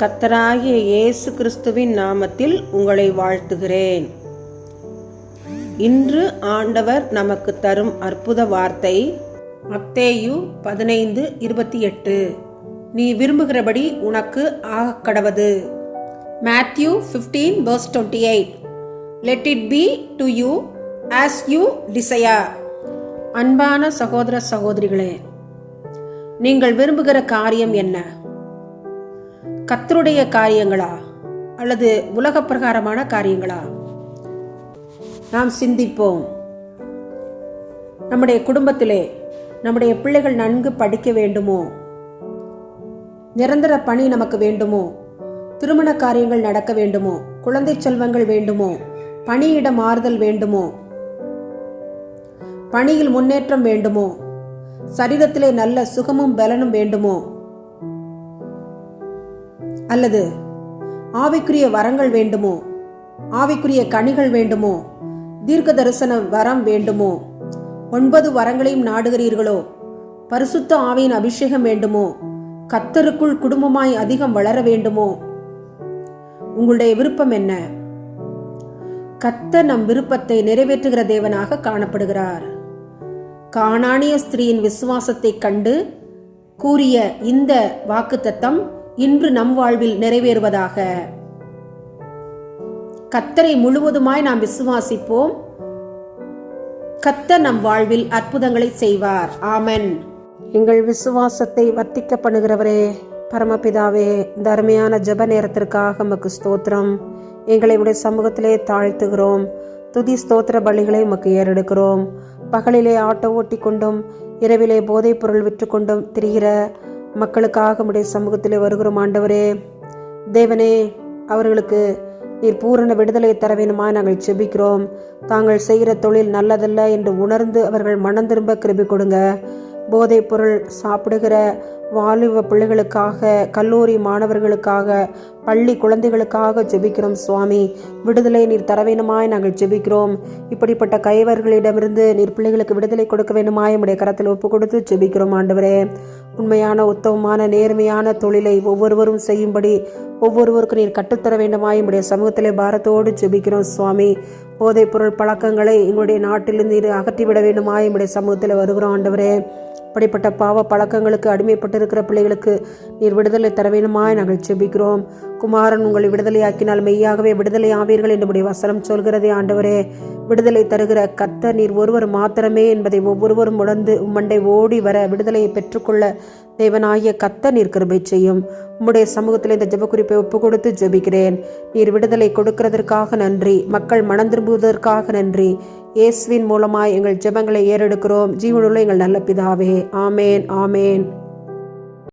கத்தராகிய இயேசு கிறிஸ்துவின் நாமத்தில் உங்களை வாழ்த்துகிறேன். இன்று ஆண்டவர் நமக்கு தரும் அற்புத வார்த்தை மத்தேயு பதினைந்து இருபத்தி எட்டு. நீ விரும்புகிறபடி உனக்கு ஆகக்கடவது Matthew fifteen verse twenty eight let it be to you as you desire அன்பான சகோதர சகோதரிகளே நீங்கள் விரும்புகிற காரியம் என்ன? கத்தருடைய காரியங்களா? அல்லது உலக பிரகாரமான காரியங்களா? நாம் சிந்திப்போம். நம்முடைய குடும்பத்திலே நம்முடைய பிள்ளைகள் நன்கு படிக்க வேண்டுமோ? நிரந்தர பணி நமக்கு வேண்டுமோ? திருமண காரியங்கள் நடக்க வேண்டுமோ? குழந்தை செல்வங்கள் வேண்டுமோ? பணியிட மாறுதல் வேண்டுமோ? பணியில் முன்னேற்றம் வேண்டுமோ? சரீரத்திலே நல்ல சுகமும் பலனும் வேண்டுமோ? அல்லது ஆவிக்குரிய வரங்கள் வேண்டுமோ? ஆவிக்குரிய கனிகள் வேண்டுமோ? தீர்க்க தரிசன வரம் வேண்டுமோ? ஒன்பது வரங்களையும் நாடுகிறீர்களோ? பரிசுத்த ஆவியின் அபிஷேகம் வேண்டுமோ? கத்தருக்குள் குடும்பமாய் அதிகம் வளர வேண்டுமோ? உங்களுடைய விருப்பம் என்ன? கத்தர் நம் விருப்பத்தை நிறைவேற்றுகிற தேவனாக காணப்படுகிறார். காணானிய ஸ்திரீயின் விசுவாசத்தை கண்டு கூறிய இந்த வாக்குத்தத்தம் இன்று நம் வாழ்வில் நிறைவேறுவதாக. கத்தரை முழுவதுமாய் நாம் விசுவாசிப்போம். கத்தர் நம் வாழ்வில் அற்புதங்களை செய்வார். ஆமன். எங்கள் விசுவாசத்தை வர்த்திக்க பண்ணுகிறவரே பரமபிதாவே இந்த அருமையான ஜெப நேரத்திற்காக உமக்கு ஸ்தோத்திரம். எங்களை உடைய சமூகத்திலே தாழ்த்துகிறோம். துதி ஸ்தோத்திர பலிகளை உமக்கு ஏறெடுக்கிறோம். பகலிலே ஆட்டோ ஓட்டி கொண்டும் இரவிலே போதைப் பொருள் விற்று கொண்டும் திரிகிற மக்களுக்காக உடைய சமூகத்தில் வருகிறோம் ஆண்டவரே. தேவனே அவர்களுக்கு நீர் பூரண விடுதலை தர வேணுமா நாங்கள் செபிக்கிறோம் தாங்கள் செய்கிற தொழில் நல்லதல்ல என்று உணர்ந்து அவர்கள் மனம் திரும்ப கிருபி கொடுங்க. போதைப் பொருள் சாப்பிடுகிற வாலிப பிள்ளைகளுக்காக கல்லூரி மாணவர்களுக்காக பள்ளி குழந்தைகளுக்காக ஜெபிக்கிறோம் சுவாமி. விடுதலை நீர் தர வேணுமாய் நாங்கள் ஜெபிக்கிறோம். இப்படிப்பட்ட கைவர்களிடமிருந்து நீர் பிள்ளைகளுக்கு விடுதலை கொடுக்க வேணுமாய் உடைய கரத்தில் ஒப்பு கொடுத்து ஜெபிக்கிறோம் ஆண்டவரே. உண்மையான உத்தமமான நேர்மையான தொழிலை ஒவ்வொருவரும் செய்யும்படி ஒவ்வொருவருக்கும் நீர் கற்றுத்தர வேண்டுமாய் உடைய சமூகத்திலே பாரத்தோடு ஜெபிக்கிறோம் சுவாமி. போதைப் பொருள் பழக்கங்களை எங்களுடைய நாட்டிலிருந்து நீர் அகற்றிவிட வேண்டுமாய் உடைய சமூகத்தில் வருகிறோம் ஆண்டவரே. இப்படிப்பட்ட பாவ பழக்கங்களுக்கு அடிமைப்பட்டு அடிமைப்பட்டிருக்கிற பிள்ளைகளுக்கு நீர் விடுதலை தர வேணுமாய் நாங்கள் செபிக்கிறோம் குமாரன் உங்களை விடுதலையாக்கினால் மெய்யாகவே விடுதலை ஆவீர்கள் என்று வசனம் சொல்கிறதே ஆண்டவரே. விடுதலை தருகிற கத்த நீர் ஒருவர் மாத்திரமே என்பதை ஒவ்வொருவரும் உணர்ந்து உம்மண்டை ஓடி வர விடுதலையை பெற்றுக்கொள்ள தேவனாகிய கத்த நீர் கிருபை செய்யும். உம்முடைய சமூகத்தில் இந்த ஜெபக்குறிப்பை ஒப்பு கொடுத்து ஜெபிக்கிறேன். நீர் விடுதலை கொடுக்கிறதற்காக நன்றி. மக்கள் மனம் திரும்புவதற்காக நன்றி. இயேசுவின் மூலமாய் எங்கள் ஜெபங்களை ஏறெடுக்கிறோம். ஜீவனுள்ள எங்கள் நல்ல பிதாவே. ஆமேன் ஆமேன்.